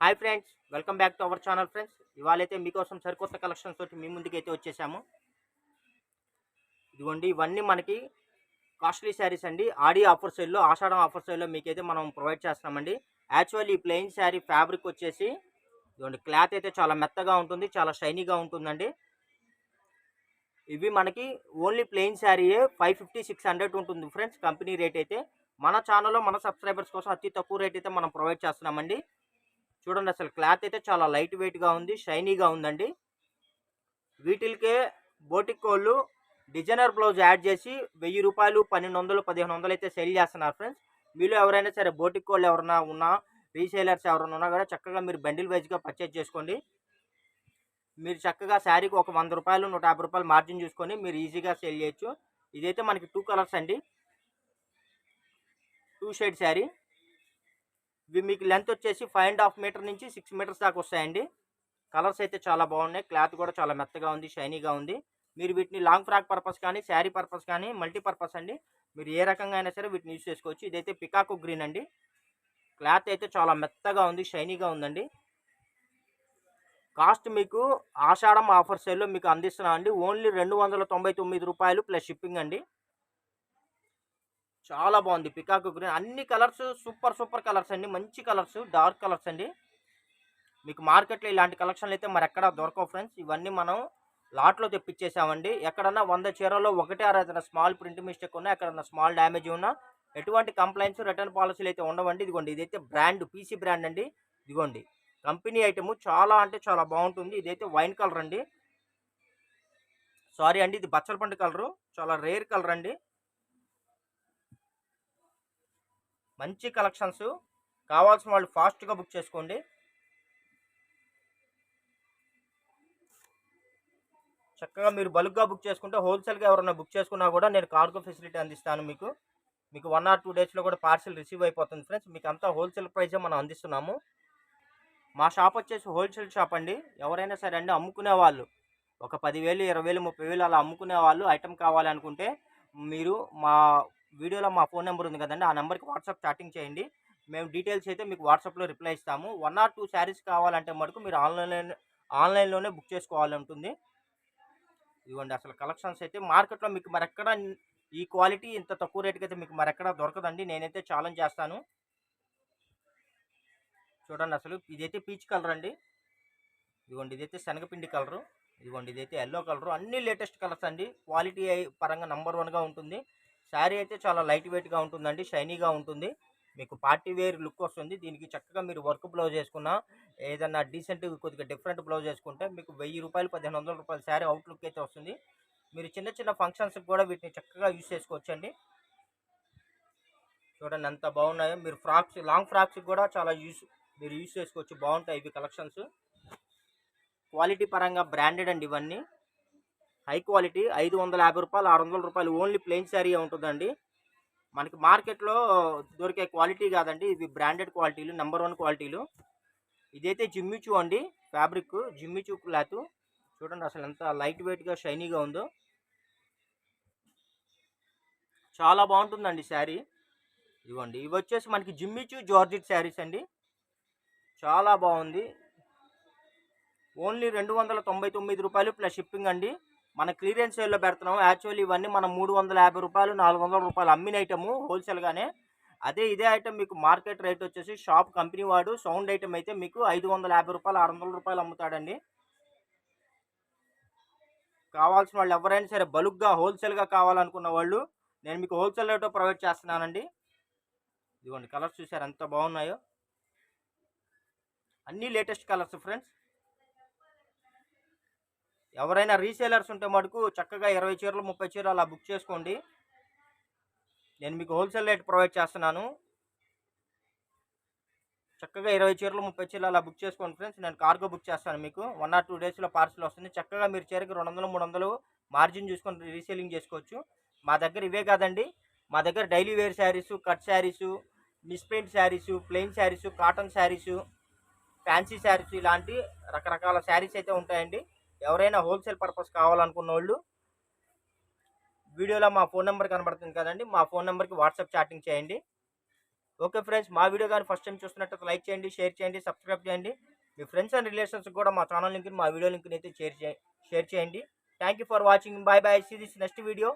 Hi friends welcome back to our channel friends ఇవాళైతే మీకోసం సరికొత్త collections తోటి మీ ముందుకైతే వచ్చేసాము. ఇదిగోండి ఇవన్నీ మనకి కాస్ట్లీ శారీస్ అండి. ఆడి ఆఫర్ సేల్లో ఆషాఢం ఆఫర్ సేల్లో మీకైతే మనం ప్రొవైడ్ చేస్తామండి. యాక్చువల్లీ ఈ ప్లెయిన్ శారీ ఫ్యాబ్రిక్ వచ్చేసి ఇదిగోండి క్లాత్ అయితే చాలా మెత్తగా ఉంటుంది చాలా షైనీగా ఉంటుందండి. ఇవి మనకి ఓన్లీ ప్లెయిన్ శారీయే ఫైవ్ ఫిఫ్టీ సిక్స్ హండ్రెడ్ ఉంటుంది ఫ్రెండ్స్ కంపెనీ రేట్ అయితే. మన ఛానల్లో మన సబ్స్క్రైబర్స్ కోసం అతి తక్కువ రేట్ అయితే మనం ప్రొవైడ్ చేస్తున్నామండి. చూడండి అసలు క్లాత్ అయితే చాలా లైట్ వెయిట్గా ఉంది షైనీగా ఉందండి. వీటికే బోటిక్ కోళ్ళు డిజైనర్ బ్లౌజ్ యాడ్ చేసి వెయ్యి రూపాయలు పన్నెండు వందలు పదిహేను వందలు అయితే సెల్ చేస్తున్నారు ఫ్రెండ్స్. మీలో ఎవరైనా సరే బోటిక్ కోళ్ళు ఎవరైనా ఉన్నా రీసేలర్స్ ఎవరైనా ఉన్నా కూడా చక్కగా మీరు బండిల్ వైజ్గా పర్చేజ్ చేసుకోండి. మీరు చక్కగా శారీకి ఒక వంద రూపాయలు నూట యాభై రూపాయలు మార్జిన్ చూసుకొని మీరు ఈజీగా సేల్ చేయొచ్చు. ఇదైతే మనకి టూ కలర్స్ అండి. Two shade sari. ఇవి మీకు లెంత్ వచ్చేసి ఫైవ్ అండ్ హాఫ్ మీటర్ నుంచి సిక్స్ మీటర్స్ దాకా వస్తాయండి. కలర్స్ అయితే చాలా బాగున్నాయి. క్లాత్ కూడా చాలా మెత్తగా ఉంది షైనీగా ఉంది. మీరు వీటిని లాంగ్ ఫ్రాక్ పర్పస్ కానీ శారీ పర్పస్ కానీ మల్టీ పర్పస్ అండి. మీరు ఏ రకంగా అయినా సరే వీటిని యూజ్ చేసుకోవచ్చు. ఇదైతే పికాకు గ్రీన్ అండి. క్లాత్ అయితే చాలా మెత్తగా ఉంది షైనీగా ఉందండి. కాస్ట్ మీకు ఆషాఢం ఆఫర్ సేల్లో మీకు అందిస్తున్నాం అండి ఓన్లీ రెండు వందల తొంభై తొమ్మిది రూపాయలు ప్లస్ షిప్పింగ్ అండి. చాలా బాగుంది. పికాక్ గ్రీన్ అన్ని కలర్స్ సూపర్ సూపర్ కలర్స్ అండి. మంచి కలర్స్ డార్క్ కలర్స్ అండి. మీకు మార్కెట్లో ఇలాంటి కలెక్షన్లు అయితే మరి ఎక్కడ దొరకవు ఫ్రెండ్స్. ఇవన్నీ మనం లాట్లో తెప్పించేసామండి ఎక్కడన్నా వంద చీరలో ఒకటే ఆరు స్మాల్ ప్రింట్ మిస్టేక్ ఉన్నా ఎక్కడన్నా స్మాల్ డ్యామేజ్ ఉన్నా ఎటువంటి కంప్లైంట్స్ రిటర్న్ పాలసీలు అయితే ఉండవండి. ఇదిగోండి ఇదైతే బ్రాండ్ పీసీ బ్రాండ్ అండి. ఇదిగోండి కంపెనీ ఐటెము చాలా అంటే చాలా బాగుంటుంది. ఇదైతే వైన్ కలర్ అండి. సారీ అండి ఇది బచ్చల పండు కలరు. చాలా రేర్ కలర్ అండి. మంచి కలెక్షన్స్ కావాల్సిన వాళ్ళు ఫాస్ట్గా బుక్ చేసుకోండి. చక్కగా మీరు బల్క్గా బుక్ చేసుకుంటే హోల్సేల్గా ఎవరైనా బుక్ చేసుకున్నా కూడా నేను కార్గో ఫెసిలిటీ అందిస్తాను మీకు. మీకు వన్ ఆర్ టూ డేస్లో కూడా పార్సిల్ రిసీవ్ అయిపోతుంది ఫ్రెండ్స్. మీకు అంతా హోల్సేల్ ప్రైజే మనం అందిస్తున్నాము. మా షాప్ వచ్చేసి హోల్సేల్ షాప్ అండి. ఎవరైనా సరే అండి అమ్ముకునే వాళ్ళు ఒక పదివేలు ఇరవై వేలు ముప్పై వేలు అలా అమ్ముకునే వాళ్ళు ఐటెం కావాలనుకుంటే మీరు మా వీడియోలో మా ఫోన్ నెంబర్ ఉంది కదండి ఆ నెంబర్కి వాట్సాప్ చాటింగ్ చేయండి. మేము డీటెయిల్స్ అయితే మీకు వాట్సాప్లో రిప్లై ఇస్తాము. వన్ ఆర్ టూ శారీస్ కావాలంటే మటుకు మీరు ఆన్లైన్ ఆన్లైన్లోనే బుక్ చేసుకోవాలి ఉంటుంది ఇదిగోండి అసలు కలెక్షన్స్ అయితే మార్కెట్లో మీకు మరెక్కడ ఈ క్వాలిటీ ఇంత తక్కువ రేటుకి అయితే మీకు మరెక్కడ దొరకదండి. నేనైతే ఛాలెంజ్ చేస్తాను. చూడండి అసలు ఇదైతే పీచ్ కలర్ అండి. ఇదిగోండి ఇదైతే శనగపిండి కలరు. ఇదిగోండి ఇదైతే ఎల్లో కలరు. అన్ని లేటెస్ట్ కలర్స్ అండి. క్వాలిటీ పరంగా నంబర్ వన్గా ఉంటుంది. శారీ అయితే చాలా లైట్ వెయిట్గా ఉంటుందండి షైనీగా ఉంటుంది. మీకు పార్టీ వేర్ లుక్ వస్తుంది. దీనికి చక్కగా మీరు వర్క్ బ్లౌజ్ వేసుకున్నా ఏదన్నా డీసెంట్ కొద్దిగా డిఫరెంట్ బ్లౌజ్ వేసుకుంటే మీకు వెయ్యి రూపాయలు పదిహేను వందల రూపాయల శారీ అవుట్ లుక్ అయితే వస్తుంది. మీరు చిన్న చిన్న ఫంక్షన్స్కి కూడా వీటిని చక్కగా యూజ్ చేసుకోవచ్చండి. చూడండి ఎంత బాగున్నాయో. మీరు ఫ్రాక్స్ లాంగ్ ఫ్రాక్స్ కూడా చాలా యూస్ మీరు యూజ్ చేసుకోవచ్చు. బాగుంటాయి ఇవి కలెక్షన్స్. క్వాలిటీ పరంగా బ్రాండెడ్ అండి ఇవన్నీ. హై క్వాలిటీ ఐదు వందల యాభై రూపాయలు ఆరు వందల రూపాయలు ఓన్లీ ప్లెయిన్ శారీ ఉంటుందండి. మనకి మార్కెట్లో దొరికే క్వాలిటీ కాదండి ఇవి బ్రాండెడ్ క్వాలిటీలు నెంబర్ వన్ క్వాలిటీలు. ఇదైతే జిమ్మిచూ అండి ఫ్యాబ్రిక్ జిమ్మిచూ క్లాత్. చూడండి అసలు ఎంత లైట్ వెయిట్గా షైనీగా ఉందో. చాలా బాగుంటుందండి శారీ. ఇవ్వండి. ఇవి వచ్చేసి మనకి జిమ్మిచూ జార్జిట్ శారీస్ అండి. చాలా బాగుంది. ఓన్లీ రెండు వందల తొంభై తొమ్మిది రూపాయలు ప్లస్ షిప్పింగ్ అండి. మన క్లియరెన్స్ సేల్లో పెడుతున్నాము యాక్చువల్లీ ఇవన్నీ మనం మూడు వందల యాభై రూపాయలు నాలుగు వందల రూపాయలు అమ్మిన ఐటము హోల్సేల్గానే అదే ఇదే ఐటమ్ మీకు మార్కెట్ రేట్ వచ్చేసి షాప్ కంపెనీ వాడు సౌండ్ ఐటమ్ అయితే మీకు ఐదు వందల యాభై రూపాయలు ఆరు వందల రూపాయలు అమ్ముతాడండి. కావాల్సిన వాళ్ళు ఎవరైనా సరే బలుగ్గా హోల్సేల్గా కావాలనుకున్న వాళ్ళు నేను మీకు హోల్సేల్ రేటో ప్రొవైడ్ చేస్తున్నానండి. ఇదిగోండి కలర్స్ చూసారు ఎంత బాగున్నాయో. అన్నీ లేటెస్ట్ కలర్స్ ఫ్రెండ్స్ ఎవరైనా రీసేలర్స్ ఉంటే మటుకు చక్కగా ఇరవై చీరలు ముప్పై చీరలు అలా బుక్ చేసుకోండి. నేను మీకు హోల్సేల్ రేట్ ప్రొవైడ్ చేస్తున్నాను. చక్కగా ఇరవై చీరలు ముప్పై చీరలు అలా బుక్ చేసుకోండి ఫ్రెండ్స్. నేను కార్గో బుక్ చేస్తాను మీకు. వన్ ఆర్ టూ డేస్లో పార్సల్ వస్తుంది. చక్కగా మీరు చీరకి రెండు వందలు మూడు వందలు మార్జిన్ చూసుకొని రీసేలింగ్ చేసుకోవచ్చు. మా దగ్గర ఇవే కాదండి. మా దగ్గర daily wear saris cut saris misprint saris plain saris cotton saris fancy saris ఇలాంటి రకరకాల శారీస్ అయితే ఉంటాయండి. ఎవరైనా హోల్సేల్ పర్పస్ కావాలనుకున్న వాళ్ళు వీడియోలో మా ఫోన్ నెంబర్ కనబడుతుంది కదండి మా ఫోన్ నెంబర్కి వాట్సాప్ చాటింగ్ చేయండి. ఓకే ఫ్రెండ్స్ మా వీడియో కానీ ఫస్ట్ టైం చూస్తున్నట్టు లైక్ చేయండి షేర్ చేయండి సబ్స్క్రైబ్ చేయండి. మీ ఫ్రెండ్స్ అండ్ రిలేషన్స్ కూడా మా ఛానల్ లింక్ మా వీడియో లింక్ అయితే షేర్ చేయండి షేర్ చేయండి. Thank you for watching bye bye see this next video